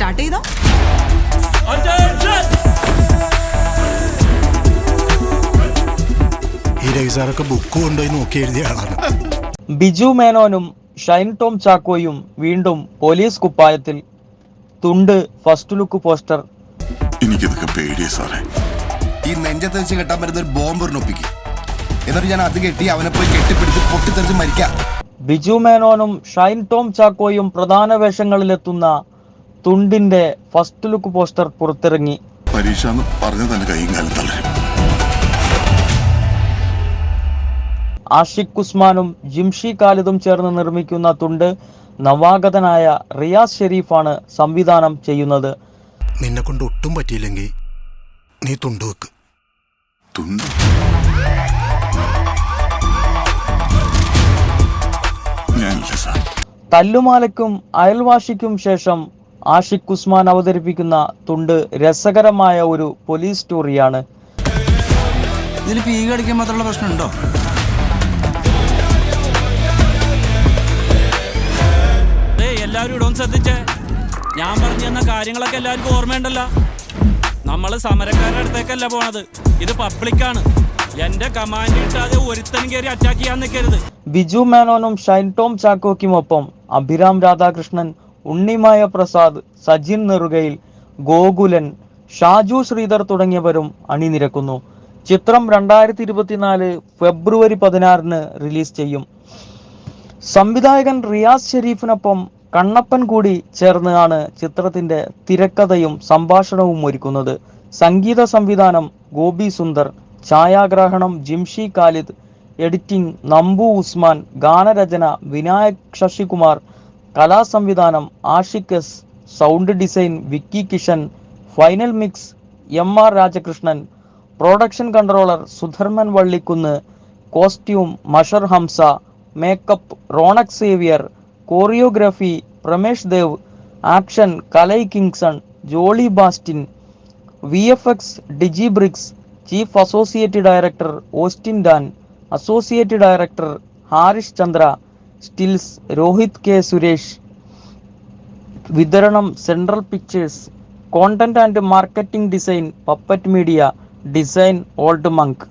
Start ചെയ്തോ. ഈ രവിസാറൊക്കെ book കൊണ്ടുപോയി നോക്കി എഴുതിയ ആളാണ്. ബിജു മേനോനും ഷൈൻ ടോം ചാക്കോയും വീണ്ടും പോലീസ് കുപ്പായത്തിൽ തുണ്ട് ഫസ്റ്റ് ലുക്ക് പോസ്റ്റർ. എനിക്കിതൊക്കെ പേടിയ സാറേ. ഈ നെഞ്ചത്ത് വെച്ച് കെട്ടാൻ പറ്റുന്ന ഒരു ബോംബ് ഒപ്പിക്കും. എന്നിട്ട് ഞാൻ അത് കെട്ടി അവനെ പോയി കെട്ടിപ്പിടിച്ച് പൊട്ടിത്തെറിച്ച് മരിക്കാം. ബിജു മേനോനും ഷൈൻ ടോം ചാക്കോയും പ്രധാന വേഷങ്ങളിലെത്തുന്ന തുണ്ടിന്റെ ഫസ്റ്റ് ലുക്ക് പോസ്റ്റർ പുറത്തിറങ്ങി. പരീക്ഷ എന്ന് കൈയും ആഷിഖ് ഉസ്മാനും ജിംഷി ഖാലിദും ചേർന്ന് നിർമ്മിക്കുന്ന തുണ്ട് നവാഗതനായ റിയാസ് ഷെരീഫാണ് സംവിധാനം ചെയ്യുന്നത്. നിന്നെ കൊണ്ട് ഒട്ടും പറ്റിയില്ലെങ്കിൽ നീ തുണ്ട് വെക്ക്. തുണ്ട്? തല്ലുമാലയ്ക്കും അയൽവാശിക്കും ശേഷം ആഷിഖ് ഉസ്മാൻ അവതരിപ്പിക്കുന്ന തുണ്ട് രസകരമായ ഒരു പോലീസ് സ്റ്റോറിയാണ്. ഇതിൽ പീ കടിക്കാൻ മാത്രമുള്ള പ്രശ്നമുണ്ടോ? ഏയ് എല്ലാവരും ഇടവും ശ്രദ്ധിച്ചേ. ഞാൻ പറഞ്ഞു തന്ന കാര്യങ്ങളൊക്കെ എല്ലാവർക്കും ഓർമ്മയുണ്ടല്ലോ. നമ്മൾ സമരക്കാരുടെ അടുത്തേക്കല്ല പോണത്. ഇത് പബ്ലിക്കാണ്. എന്റെ കമാൻഡ് ഇട്ടാതെ ഒരുത്തനും കയറി അറ്റാക്ക് ചെയ്യാൻ നിൽക്കരുത് ബിജു മേനോനും ഷൈൻ ടോം ചാക്കോയ്ക്കുമൊപ്പം അഭിരാം രാധാകൃഷ്ണൻ ഉണ്ണിമായ പ്രസാദ് സജിൻ നെറുകയിൽ ഗോകുലൻ ഷാജു ശ്രീധർ തുടങ്ങിയവരും അണിനിരക്കുന്നു. ചിത്രം രണ്ടായിരത്തി ഇരുപത്തിനാല് ഫെബ്രുവരി പതിനാറിന് റിലീസ് ചെയ്യും. സംവിധായകൻ റിയാസ് ഷെരീഫിനൊപ്പം കണ്ണപ്പൻ കൂടി ചേർന്നാണ് ചിത്രത്തിന്റെ തിരക്കഥയും സംഭാഷണവും ഒരുക്കുന്നത്. സംഗീത സംവിധാനം ഗോപി സുന്ദർ ഛായാഗ്രഹണം ജിംഷി ഖാലിദ് എഡിറ്റിംഗ് നമ്പു ഉസ്മാൻ ഗാനരചന Vinayak Sasikumar കലാസംവിധാനം Ashik S sound design Vicky Kishan final mix M R Rajakrishnan production controller Sudharman Vallikkunnu costume Mashar Hamsa makeup Ronex Xavier choreography Pramesh Dev action Kalai Kingson Jolly Bastin V F X Digi Bricks chief associate director Austin Dan associate director Harish Chandra stills Rohit K Suresh വിതരണം central pictures content and marketing design puppet media design old monk